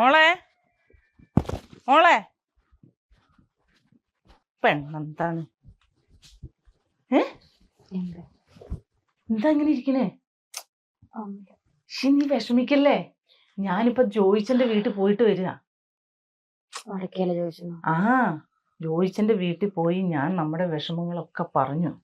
മോളെ. മോളെ. പെണ്ണെന്താണ്? ഏ? എന്താ? ഇങ്ങനെ ഇരിക്കണേ? നീ വിഷമിക്കല്ലേ? ഞാനിപ്പോ ജോയിച്ചന്റെ വീട്ടിൽ പോയിട്ട് വരിക. ആ ജോയിച്ചന്റെ വീട്ടിൽ പോയി ഞാൻ നമ്മുടെ വിഷമങ്ങളൊക്കെ പറഞ്ഞു.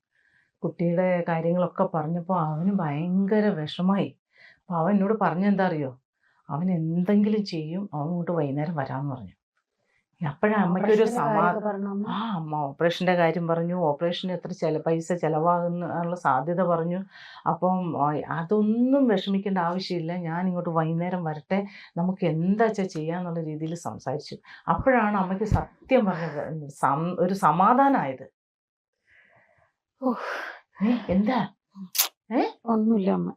കുട്ടിയുടെ കാര്യങ്ങളൊക്കെ പറഞ്ഞപ്പോൾ അവന് ഭയങ്കര വിഷമായി. അപ്പോൾ അവൻ എന്നോട് പറഞ്ഞെന്താ അറിയോ? അവൻ എന്തെങ്കിലും ചെയ്യും അവൻ ഇങ്ങോട്ട് വൈകുന്നേരം വരാമെന്ന് പറഞ്ഞു. അപ്പോഴാണ് അമ്മയ്ക്കൊരു സമാധാനം ആ അമ്മ ഓപ്പറേഷന്റെ കാര്യം പറഞ്ഞു. ഓപ്പറേഷന് എത്ര ചില പൈസ ചിലവാകുന്നുള്ള സാധ്യത പറഞ്ഞു. അപ്പം അതൊന്നും വിഷമിക്കേണ്ട ആവശ്യമില്ല. ഞാൻ ഇങ്ങോട്ട് വൈകുന്നേരം വരട്ടെ. നമുക്ക് എന്താ വെച്ചാൽ ചെയ്യാന്നുള്ള രീതിയിൽ സംസാരിച്ചു. അപ്പോഴാണ് അമ്മയ്ക്ക് സത്യം പറഞ്ഞത് ഒരു സമാധാനമായത് ഏ, എന്താ? ഒന്നുമില്ല അമ്മ.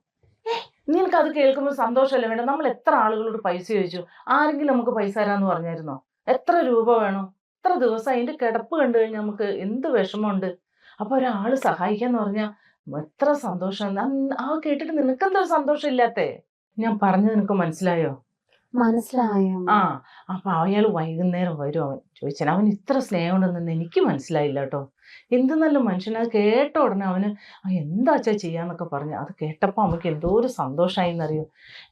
നിനക്ക് അത് കേൾക്കുമ്പോൾ സന്തോഷമല്ലേ വേണ്ട? നമ്മൾ എത്ര ആളുകളോട് പൈസ ചോദിച്ചു? ആരെങ്കിലും നമുക്ക് പൈസ തരാമെന്ന് പറഞ്ഞായിരുന്നോ? എത്ര രൂപ വേണോ? എത്ര ദിവസം അതിന്റെ കിടപ്പ് കണ്ടു കഴിഞ്ഞാൽ നമുക്ക് എന്ത് വിഷമമുണ്ട്? അപ്പോൾ ഒരാൾ സഹായിക്കാന്ന് പറഞ്ഞാൽ എത്ര സന്തോഷം. ആ കേട്ടിട്ട് നിനക്കെന്തൊരു സന്തോഷം ഇല്ലാത്തേ ഞാൻ പറഞ്ഞു നിനക്ക് മനസ്സിലായോ? മനസ്സിലായോ? ആ അപ്പൊ അയാൾ വൈകുന്നേരം വരും അവൻ. ചോദിച്ചാൽ അവൻ ഇത്ര സ്നേഹം ഉണ്ടെന്ന് എനിക്ക് മനസ്സിലായില്ല കേട്ടോ. എന്ത് നല്ല മനുഷ്യൻ അത് കേട്ട ഉടനെ അവന് എന്താ അച്ഛാ ചെയ്യാന്നൊക്കെ പറഞ്ഞു അത് കേട്ടപ്പോൾ നമുക്ക് എന്തോ ഒരു സന്തോഷമായി എന്നറിയോ?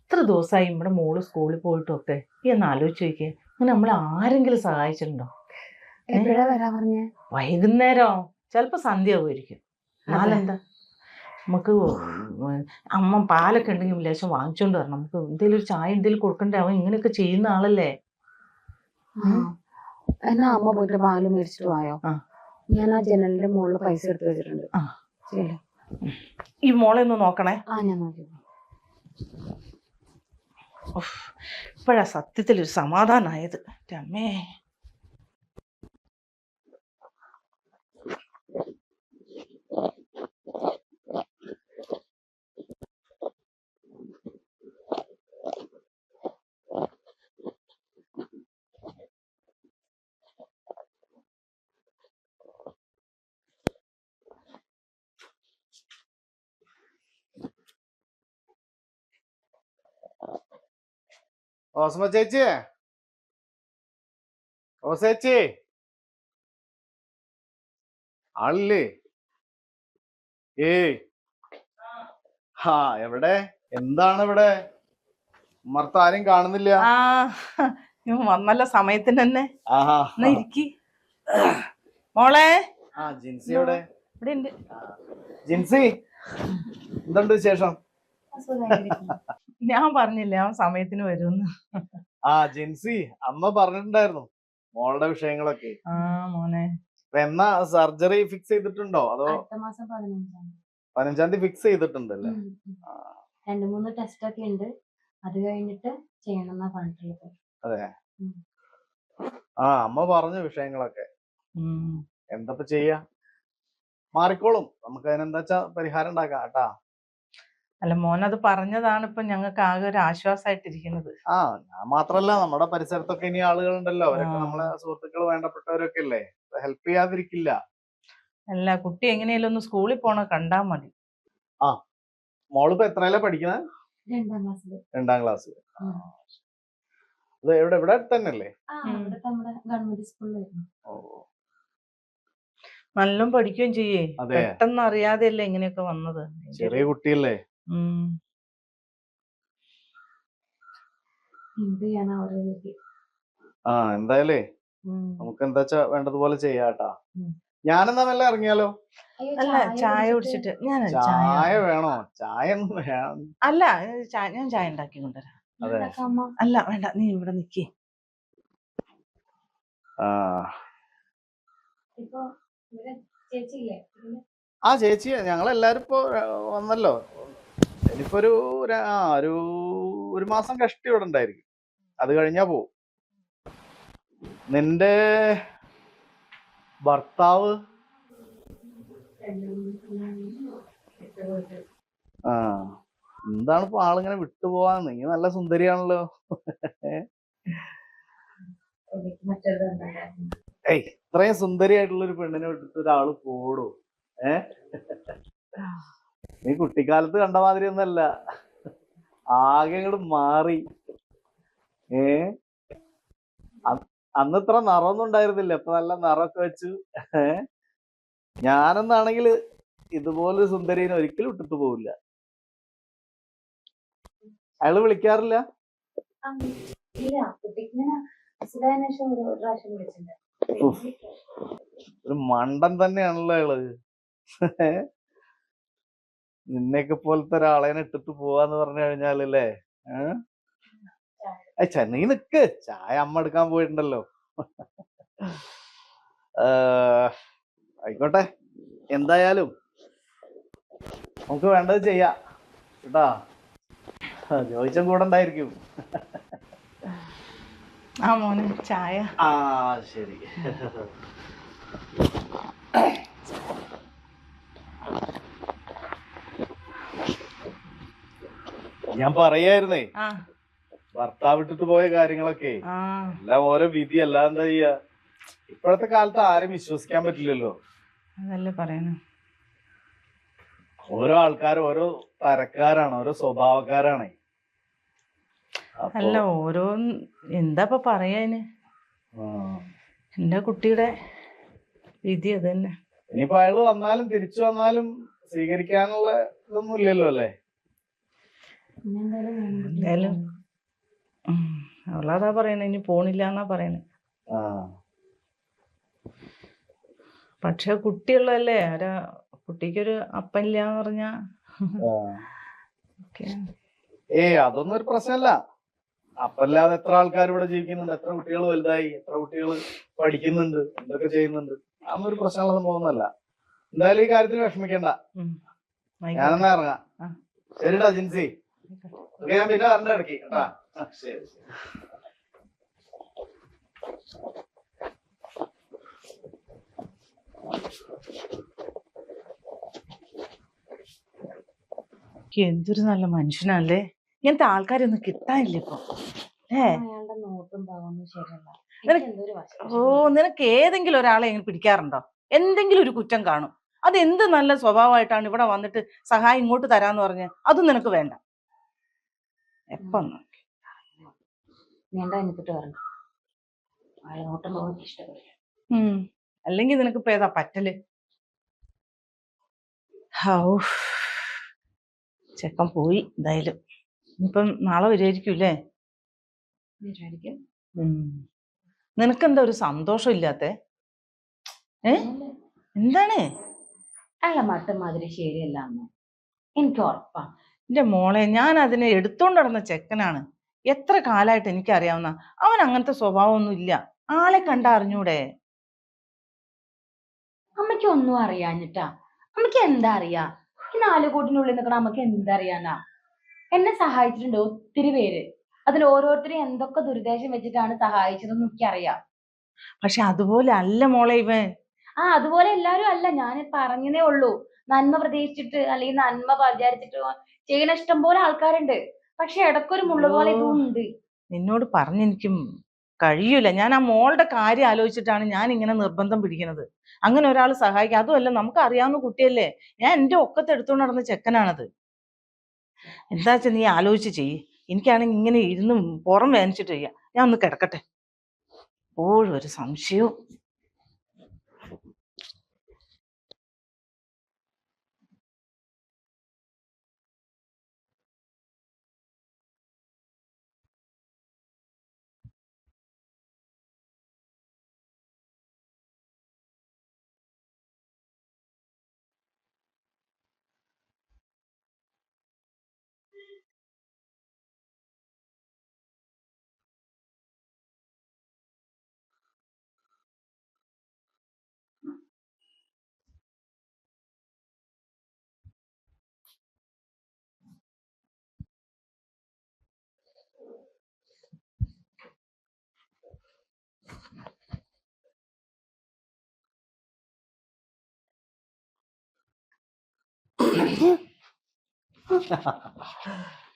ഇത്ര ദിവസമായി നമ്മുടെ മോൾ സ്കൂളിൽ പോയിട്ടും ഒക്കെ ഈ ഒന്ന് ആലോചിച്ച് നോക്കിയേ. അങ്ങനെ നമ്മളെ ആരെങ്കിലും സഹായിച്ചിട്ടുണ്ടോ? വരാ പറഞ്ഞേ? വൈകുന്നേരം? ചിലപ്പോ സന്ധ്യ പോയിരിക്കും നാലെന്താ നമുക്ക് അമ്മ പാലൊക്കെ ഉണ്ടെങ്കിൽ ലേശം വാങ്ങിച്ചോണ്ട് വരണം. നമുക്ക് എന്തെങ്കിലും ഒരു ചായ എന്തെങ്കിലും കൊടുക്കണ്ടേ? അവൻ ഇങ്ങനെയൊക്കെ ചെയ്യുന്ന ആളല്ലേ? എന്നാ അമ്മ പോയിട്ട് പാൽ മേടിച്ചിട്ട് പോയോ ഞാൻ ആ ജനലിന്റെ മുകളിൽ പൈസ എടുത്ത് വെച്ചിട്ടുണ്ട്. ഈ മോളെ ഒന്ന് നോക്കണേ. ആ ഞാൻ നോക്കി. ഇപ്പോഴാ സത്യത്തിൽ ഒരു സമാധാനമായത് രമേ ഓസ്മ ചേച്ചി? ഓ ചേച്ചി? ആളില്ലേ ഏയ്. ഹാ എവിടെ? എന്താണ് ഇവിടെ മർത്ത ആരും കാണുന്നില്ല വന്നല്ല സമയത്തിന് തന്നെ. ഇരിക്കി. മോളെ? ആ ജിൻസി എവിടെ? ഇവിടെ ജിൻസി എന്തുണ്ട് വിശേഷം? ഞാൻ പറഞ്ഞില്ല അവൻ സമയത്തിന് വരുമെന്ന് ആ ജിൻസി അമ്മ പറഞ്ഞിട്ടുണ്ടായിരുന്നു മോളുടെ വിഷയങ്ങളൊക്കെ. ആ മോനെ. എന്നാ സർജറി ഫിക്സ് ചെയ്തിട്ടുണ്ടോ? അതോ അടുത്ത മാസം പതിനഞ്ചാം പതിനഞ്ചാം തീയതി ഫിക്സ് ചെയ്തിട്ടുണ്ടല്ലേ. രണ്ട് മൂന്ന് ടെസ്റ്റ് ഒക്കെ ഉണ്ട്. അത് കഴിഞ്ഞിട്ട് ചെയ്യണം എന്നാ പറഞ്ഞിട്ടുള്ളത്. ഉം. ആ അമ്മ പറഞ്ഞു വിഷയങ്ങളൊക്കെ. ഉം. എന്തപ്പോ ചെയ്യാ? മാറിക്കോളും. നമുക്ക് അതിനെന്താ വെച്ചാ പരിഹാരം ഉണ്ടാക്കാം. കേട്ടാ. അല്ല മോൻ അത് പറഞ്ഞതാണ് ഇപ്പൊ ഞങ്ങൾക്ക് ആകെ ഒരു ആശ്വാസമായിട്ടിരിക്കുന്നത് ആ ഞാൻ മാത്രല്ല നമ്മുടെ പരിസരത്തൊക്കെ ഇനി ആളുകളുണ്ടല്ലോ. അവരൊക്കെ. നമ്മളെ സുഹൃത്തുക്കൾ വേണ്ടപ്പെട്ടവരൊക്കെ അല്ലേ ഹെൽപ്പ് ചെയ്യാതിരിക്കില്ല. അല്ല കുട്ടി എങ്ങനെയാലും ഒന്ന് സ്കൂളിൽ പോണ കണ്ടാ മതി. മോളിപ്പോ എത്രയല്ലേ പഠിക്കുന്നത് രണ്ടാം ക്ലാസ്സിൽ രണ്ടാം ക്ലാസ്. അത് എവിടെ ഇവിടെ ആ ഉം. ഇവിടെ നമ്മുടെ ഗവൺമെന്റ് സ്കൂളിലായിരുന്നു. ഓ. നല്ലോണം പഠിക്കുകയും ചെയ്യേ. അതെ. പെട്ടെന്ന് അറിയാതെയല്ലേ ഇങ്ങനെയൊക്കെ വന്നത്. ചെറിയ കുട്ടിയല്ലേ. എന്ത് ചെയ്യാനാ ആ എന്തായാലേ ഉം. നമുക്ക് എന്താ വെച്ചാ വേണ്ടതുപോലെ ചെയ്യാട്ടാ. ഉം. ഞാനെന്നാ മെല്ലെ ഇറങ്ങിയാലോ? അല്ല ചായ കുടിച്ചിട്ട് ഞാൻ ചായ ചായ വേണോ? ചായ ഒന്നും വേണം. അല്ല ചായ- ഞാൻ ചായ ഉണ്ടാക്കി കൊണ്ടുവരാം. അതെ. അമ്മ? അല്ല വേണ്ട നീ ഇവിടെ നിക്കേ. ആ. ഇപ്പൊ ഇവിടെ ചേച്ചിയില്ലേ? ഇതിൽ ആ ചേച്ചി ഞങ്ങളെല്ലാരും ഇപ്പൊ വന്നല്ലോ. ഇനിയിപ്പോ ഒരു ആ ഒരു ഒരു മാസം കഷ്ടി ഇവിടെ ഉണ്ടായിരിക്കും. അത് കഴിഞ്ഞാ പോവും. നിന്റെ ഭർത്താവ്? ആ എന്താണ് ഇപ്പൊ ആളിങ്ങനെ വിട്ടുപോവാൻ? നീ നല്ല സുന്ദരിയാണല്ലോ. ഏയ് ഇത്രയും സുന്ദരിയായിട്ടുള്ള ഒരു പെണ്ണിനെ വിട്ടിട്ട് ഒരാൾ പോടോ? ഏ? നീ കുട്ടിക്കാലത്ത് കണ്ട മാതിരി ഒന്നല്ല ആകെ ഇങ്ങോട്ട് മാറി. ഏ? അന്ന് ഇത്ര നിറമൊന്നും ഉണ്ടായിരുന്നില്ല. ഇപ്പൊ നല്ല നിറമൊക്കെ വെച്ചു ഏ? ഞാനെന്നാണെങ്കിൽ ഇതുപോലെ സുന്ദരീനെ ഒരിക്കലും ഇട്ടിട്ട് പോവില്ല. അയാൾ വിളിക്കാറില്ല? ഒരു മണ്ടൻ തന്നെയാണല്ലോ അയാൾ. ഏ? നിന്നെയൊക്കെ പോലത്തെ ഒരാളെ ഇട്ടിട്ട് പോവാന്ന് പറഞ്ഞു കഴിഞ്ഞാലല്ലേ? ഏഹ് അച്ഛാ നീ നിക്ക്. ചായ അമ്മ എടുക്കാൻ പോയിട്ടുണ്ടല്ലോ. ഏ, ആയിക്കോട്ടെ. എന്തായാലും നമുക്ക് വേണ്ടത് ചെയ്യാ. കേട്ടാ? ചോദിച്ചും കൂടെ ഉണ്ടായിരിക്കും. ആ മോനെ ചായ. ആ ശരി. ഞാൻ പറയായിരുന്നേ. ഭർത്താവ് വിട്ടിട്ട് പോയ കാര്യങ്ങളൊക്കെ. എല്ലാം ഓരോ വിധി അല്ല എന്താ ചെയ്യാ? ഇപ്പോഴത്തെ കാലത്ത് ആരും വിശ്വസിക്കാൻ പറ്റില്ലല്ലോ. അതല്ലേ ഓരോ ആൾക്കാർ ഓരോ തരക്കാരാണ് ഓരോ സ്വഭാവക്കാരാണ്. അല്ല ഓരോ എന്താ ഇപ്പൊ പറയാന്. എന്റെ കുട്ടിയുടെ വിധി അത് തന്നെ ഇനിയിപ്പോ അയാൾ വന്നാലും തിരിച്ചു വന്നാലും സ്വീകരിക്കാനുള്ള ഇതൊന്നും ഇല്ലല്ലോ അല്ലേ? എന്തായാലും അവളതാ പറയണേ ഇനി പോണില്ല എന്നാ പറയണേ. ആ. പക്ഷെ കുട്ടിയുള്ളതല്ലേ ഒരു കുട്ടിക്കൊരു അപ്പനില്ല എന്ന് പറഞ്ഞാ ഏ അതൊന്നും ഒരു പ്രശ്നമല്ല അപ്പല്ലാതെ എത്ര ആൾക്കാർ ഇവിടെ ജീവിക്കുന്നുണ്ട്? എത്ര കുട്ടികൾ വലുതായി? എത്ര കുട്ടികൾ പഠിക്കുന്നുണ്ട്? എന്തൊക്കെ ചെയ്യുന്നുണ്ട്? അതൊന്നും ഒരു പ്രശ്നമുള്ള സംഭവമൊന്നുമല്ല. എന്തായാലും ഈ കാര്യത്തിൽ വിഷമിക്കണ്ട. ഞാനെന്നാ ഇറങ്ങാം. ശരിടാ ജിൻസി. ഞാൻ പിന്നെ വരണ്ട കേട്ടാ ശരി ശരി. എന്തൊരു നല്ല മനുഷ്യനല്ലേ ഇങ്ങനത്തെ ആൾക്കാരൊന്നും കിട്ടാനില്ല ഇപ്പൊ? ഏ? ഓ നിനക്ക് ഏതെങ്കിലും ഒരാളെ ഇങ്ങനെ പിടിക്കാറുണ്ടോ? എന്തെങ്കിലും ഒരു കുറ്റം കാണും. അത് എന്ത് നല്ല സ്വഭാവമായിട്ടാണ് ഇവിടെ വന്നിട്ട് സഹായം ഇങ്ങോട്ട് തരാന്ന് പറഞ്ഞ്? അതും നിനക്ക് വേണ്ട. എപ്പം നോക്കി. പറഞ്ഞു നോട്ടും ഇഷ്ടപ്പെടില്ല. അല്ലെങ്കിൽ നിനക്ക് ഇപ്പൊ ഏതാ പറ്റൽ? ഹൗ ചെക്കൻ പോയി എന്തായാലും. ഇപ്പം നാളെ വരുമായിരിക്കൂലേ വിചാരിക്കും നിനക്കെന്താ ഒരു സന്തോഷം ഇല്ലാത്തെ? ഏ? എന്താണ്? അല്ല മട്ടും മാതിരി ശരിയല്ല എനിക്ക് ഉറപ്പാ. എന്റെ മോളെ ഞാൻ അതിനെ എടുത്തോണ്ട് നടന്ന ചെക്കനാണ്. എത്ര കാലായിട്ട് എനിക്കറിയാവുന്ന? അവൻ അങ്ങനത്തെ സ്വഭാവമൊന്നും ഇല്ല. ആളെ കണ്ട അറിഞ്ഞൂടെ? അമ്മയ്ക്ക് ഒന്നും അറിയാഞ്ഞിട്ടാ? അമ്മയ്ക്ക് എന്താ അറിയാ? ഈ നാല് കൂട്ടിനുള്ളിൽ നിൽക്കണ അമ്മയ്ക്ക് എന്താ അറിയാനാ? എന്നെ സഹായിച്ചിട്ടുണ്ട് ഒത്തിരി പേര്. അതിൽ ഓരോരുത്തരും എന്തൊക്കെ ദുരുദ്ദേശം വെച്ചിട്ടാണ് സഹായിച്ചതെന്ന് എനിക്കറിയാം. പക്ഷെ അതുപോലെ അല്ല മോളെ ഇവൻ. ആ അതുപോലെ എല്ലാരും അല്ല. ഞാൻ പറഞ്ഞതേ ഉള്ളൂ. നന്മ പ്രതീക്ഷിച്ചിട്ട് അല്ലെങ്കിൽ നന്മ വിചാരിച്ചിട്ട് ചെയ്യണ ഇഷ്ടം പോലെ ആൾക്കാരുണ്ട്. പക്ഷെ ഇടക്കൊരു മുള്ള പോലെ ഇതും ഉണ്ട് നിന്നോട് പറഞ്ഞെനിക്കും കഴിയൂല. ഞാൻ ആ മോളുടെ കാര്യം ആലോചിച്ചിട്ടാണ് ഞാൻ ഇങ്ങനെ നിർബന്ധം പിടിക്കുന്നത്. അങ്ങനെ ഒരാൾ സഹായിക്കാം അതുമല്ല നമുക്ക് അറിയാവുന്ന കുട്ടിയല്ലേ? ഞാൻ എന്റെ ഒക്കത്തെ എടുത്തുകൊണ്ട് നടന്ന ചെക്കനാണത്. എന്താ വെച്ചാ നീ ആലോചിച്ച് ചെയ്യ്. എനിക്കാണെങ്കിൽ ഇങ്ങനെ ഇരുന്ന് പുറം വേദനിച്ചിട്ട് ചെയ്യാം. ഞാൻ ഒന്ന് കിടക്കട്ടെ. എപ്പോഴും ഒരു സംശയവും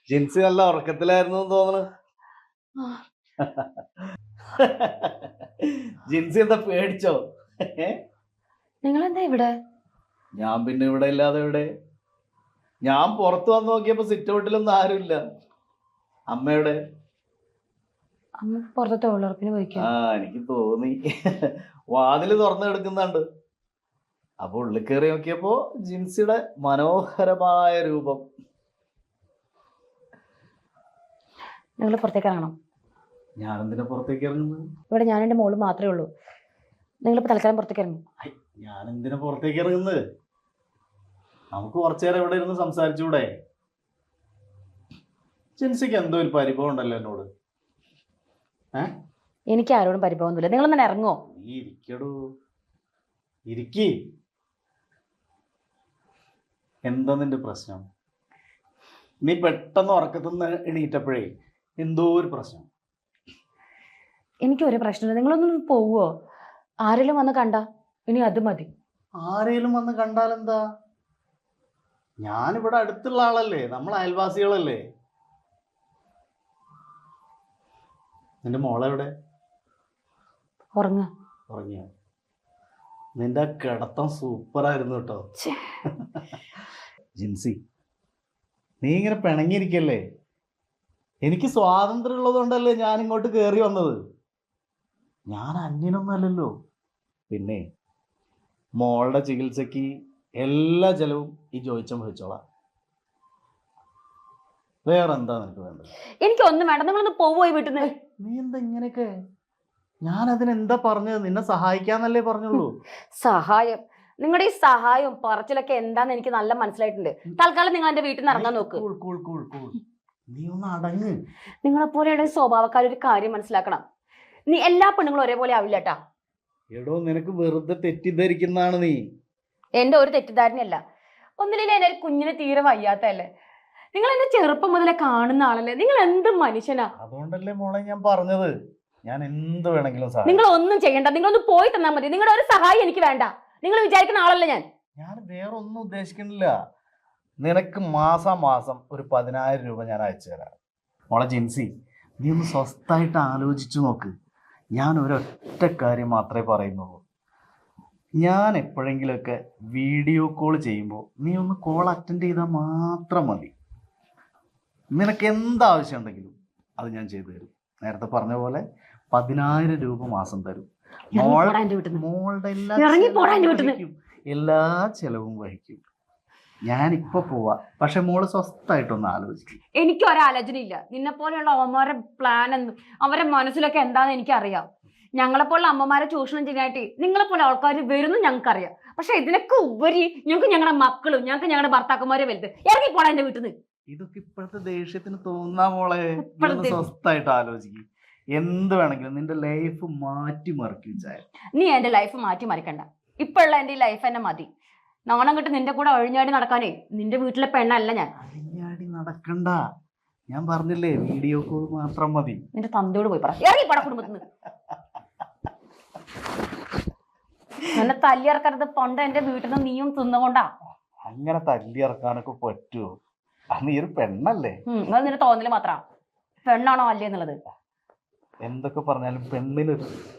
ജിൻസി നല്ല ഉറക്കത്തിലായിരുന്നു തോന്നുന്നു. ജിൻസി എന്താ പേടിച്ചോ? നിങ്ങൾ എന്താ ഇവിടെ? ഞാൻ പിന്നെ ഇവിടെ ഇല്ലാതെ ഇവിടെ ഞാൻ പുറത്തു വന്ന് നോക്കിയപ്പോ സിറ്റ് ഔട്ടിലൊന്നും ആരുമില്ല. അമ്മയുടെ അമ്മ പുറത്തെ തൊഴിലുറപ്പിന് പോയിക്കാം ആ എനിക്ക് തോന്നി. വാതിൽ തുറന്നു കിടക്കുന്നുണ്ട് അപ്പൊ ഉള്ളിൽ കയറി നോക്കിയപ്പോ ജിൻസിയുടെ മനോഹരമായ രൂപം. നിങ്ങൾ പുറത്തേക്ക് ഇറങ്ങണം. ഞാൻ എന്തിനാ പുറത്തേക്ക് ഇറങ്ങുന്നത്? ഇവിടെ ഞാൻ എന്റെ മോൾ മാത്രമേ ഉള്ളൂ. നിങ്ങളിപ്പോൾ തൽക്കാലം പുറത്തേക്ക് ഇറങ്ങും. ഞാൻ എന്തിനാ പുറത്തേക്ക് ഇറങ്ങുന്നത്? നമുക്ക് കുറച്ചു നേരം ഇവിടെ ഇരുന്ന് സംസാരിച്ചൂടെ? ജിൻസിക്ക് എന്തോ ഒരു പരിഭവം ഉണ്ടല്ലോ എന്നോട്. എനിക്ക് ആരോടും പരിഭവമൊന്നുമില്ല. നിങ്ങളൊന്നും ഇറങ്ങോ. നീ ഇരിക്കടോ. ഇരിക്കി. എന്താ നിന്റെ പ്രശ്നം? നീ പെട്ടെന്ന് ഉറക്കത്തുനിന്ന് എണീറ്റപ്പോഴേ എന്തോ ഒരു പ്രശ്നം. എനിക്കൊരു പ്രശ്നമില്ല. നിങ്ങളൊന്നും പോവോ ആരെങ്കിലും വന്ന് കണ്ട? ഇനി അത് മതി. ആരെങ്കിലും വന്ന് കണ്ടാൽ എന്താ ഞാനിവിടെ അടുത്തുള്ള ആളല്ലേ. നമ്മൾ അയൽവാസികളല്ലേ. നിന്റെ മോളെവിടെ? ഉറങ്ങ. ഉറങ്ങിയോ? നിന്റെ കിടത്തം സൂപ്പറായിരുന്നു കേട്ടോ. ജിൻസി നീ ഇങ്ങനെ പിണങ്ങിയിരിക്കല്ലേ? എനിക്ക് സ്വാതന്ത്ര്യം ഉള്ളതുകൊണ്ടല്ലേ ഞാൻ ഇങ്ങോട്ട് കയറി വന്നത്. ഞാൻ അന്യനൊന്നല്ലല്ലോ പിന്നെ മോളുടെ ചികിത്സക്ക് എല്ലാ ചെലവും ഈ ജോയിച്ചം വഹിച്ചോളാം വേറെന്താ നിനക്ക് വേണ്ടത്? എനിക്കൊന്നും വേണ്ട. നിങ്ങളൊന്ന് പോവുമായി വീട്ടിൽ നിന്ന് നീ എന്താ ഇങ്ങനെയൊക്കെ? ഞാൻ അതിനെന്താ പറഞ്ഞത്? നിന്നെ സഹായിക്കാന്നല്ലേ പറഞ്ഞുള്ളൂ. സഹായം. നിങ്ങളുടെ ഈ സഹായവും പറച്ചിലൊക്കെ എന്താന്ന് എനിക്ക് നല്ല മനസ്സിലായിട്ടുണ്ട്. തൽക്കാലം നിങ്ങൾ എന്റെ വീട്ടിൽ നിന്ന് ഇറങ്ങാൻ നോക്ക്. Cool, cool, cool, cool. നീ ഒന്ന് അടങ്ങ്. നിങ്ങളെ പോലെയുള്ള സ്വഭാവക്കാർ ഒരു കാര്യം മനസ്സിലാക്കണം. നീ എല്ലാ പെണ്ണുങ്ങളും ഒരേപോലെ ആവില്ല കേട്ടാ എടോ നിനക്ക് വെറുതെ തെറ്റിദ്ധരിക്കുന്നതാണ് നീ. എന്റെ ഒരു തെറ്റിദ്ധാരണയല്ല. ഒന്നിലെ എന്റെ കുഞ്ഞിനെ കുഞ്ഞിന് തീരെ വയ്യാത്തല്ലേ നിങ്ങൾ എന്നെ ചെറുപ്പം മുതലേ കാണുന്ന ആളല്ലേ? നിങ്ങൾ എന്ത് മനുഷ്യനാ? അതുകൊണ്ടല്ലേ മോളെ ഞാൻ പറഞ്ഞത്. ഞാൻ എന്ത് വേണമെങ്കിലും നിങ്ങൾ ഒന്നും ചെയ്യണ്ട. നിങ്ങളൊന്ന് പോയി തന്നാൽ മതി. നിങ്ങളുടെ ഒരു സഹായം എനിക്ക് വേണ്ട. നിങ്ങൾ വിചാരിക്കുന്ന ആളല്ല ഞാൻ. ഞാൻ വേറെ ഒന്നും ഉദ്ദേശിക്കുന്നില്ല. നിനക്ക് മാസം മാസം ഒരു പതിനായിരം രൂപ ഞാൻ അയച്ചു തരാം. മോളെ ജിൻസി നീ ഒന്ന് സ്വസ്ഥായിട്ട് ആലോചിച്ചു നോക്ക്. ഞാൻ ഒരൊറ്റ കാര്യം മാത്രമേ പറയുന്നുള്ളൂ. ഞാൻ എപ്പോഴെങ്കിലുമൊക്കെ വീഡിയോ കോൾ ചെയ്യുമ്പോൾ നീ ഒന്ന് കോൾ അറ്റൻഡ് ചെയ്താൽ മാത്രം മതി. നിനക്ക് എന്താവശ്യം ഉണ്ടെങ്കിലും അത് ഞാൻ ചെയ്തു തരും. നേരത്തെ പറഞ്ഞ പോലെ പതിനായിരം രൂപ മാസം തരും. മോളുടെ എല്ലാ പോടാ ചെലവും. വഹിക്കും. ഞാൻ ഞാനിപ്പോ പോവാ. പക്ഷെ മോൾ സ്വസ്ഥായിട്ടൊന്ന് ആലോചിക്കും. എനിക്ക് ഒരാലോചന ഇല്ല നിന്നെ പോലെയുള്ള അമ്മമാരുടെ പ്ലാൻ അവരുടെ മനസ്സിലൊക്കെ എന്താണെന്ന് എനിക്കറിയാം. ഞങ്ങളെ പോലുള്ള അമ്മമാരെ ചൂഷണം ചെയ്യാനായിട്ട് നിങ്ങളെ പോലെ ആൾക്കാർ വരുന്നു ഞങ്ങൾക്കറിയാം. പക്ഷെ ഇതിനൊക്കെ ഉപരി ഞങ്ങൾക്ക് ഞങ്ങളുടെ മക്കളും ഞങ്ങൾക്ക് ഞങ്ങളുടെ ഭർത്താക്കന്മാരെ വലുത്. ഇറങ്ങി പോടാ എന്റെ വീട്ടിൽ നിന്ന് ഇതൊക്കെ ഇപ്പോഴത്തെ ദേഷ്യത്തിന് തോന്നാ മോളെ. സ്വസ്ഥായിട്ട് ആലോചിക്കും. എന്ത് വേണമെങ്കിലും നിന്റെ ലൈഫ് മാറ്റി മറിക്കും ചായ. നീ എന്റെ ലൈഫ് മാറ്റി മറിക്കണ്ട. ഇപ്പോഴുള്ള എന്റെ ലൈഫ് എന്നെ മതി. നാണം കിട്ട് നിന്റെ കൂടെ ഒഴിഞ്ഞാടി നടക്കാനേ നിന്റെ വീട്ടിലെ പെണ്ണല്ല ഞാൻ. ഒഴിഞ്ഞാടി നടക്കണ്ട. ഞാൻ പറഞ്ഞില്ലേ വീഡിയോ കോൾ മാത്രം മതി. നിന്റെ തന്തയോട് പോയി പറ. ഇറങ്ങി പോടാ കുടുംബത്തിൽ നിന്ന് എന്നെ തല്ലിയിറക്കരുത് പണ്ട് എന്റെ വീട്ടിൽ നിന്ന് നീയും തിന്നുകൊണ്ടാ അങ്ങനെ തല്ലി ഇറക്കാനൊക്കെ പറ്റുമോ നീ ഒരു പെണ്ണല്ലേ? നിന്റെ തോന്നൽ മാത്രാ. പെണ്ണാണോ അല്ലേ എന്നുള്ളത്? എന്തൊക്കെ പറഞ്ഞാലും പെണ്ണിന്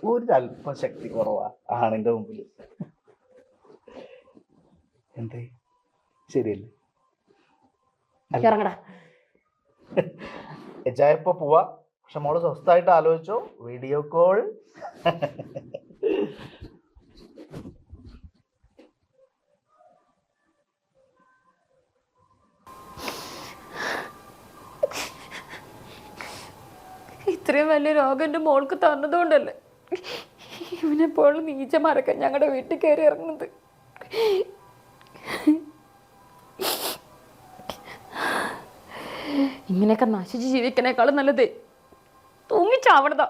ഒരു- അല്പം ശക്തി കുറവാ ആണിന്റെ മുമ്പിൽ. എന്തേ? ശരിയല്ലേ? എജായപ്പോ പോവാ. പക്ഷെ മോൾ സ്വസ്ഥായിട്ട് ആലോചിച്ചോ. Video call. ഇത്രയും വലിയ രോഗം എന്റെ മോൾക്ക് തന്നതുകൊണ്ടല്ലേ? ഇവനെപ്പോൾ നീച്ചമാരൊക്കെ ഞങ്ങളുടെ വീട്ടിൽ കയറി ഇറങ്ങുന്നത്. ഇങ്ങനെയൊക്കെ നശിച്ച് ജീവിക്കണേക്കാളും നല്ലത്. തൂങ്ങിച്ചാവണതാ.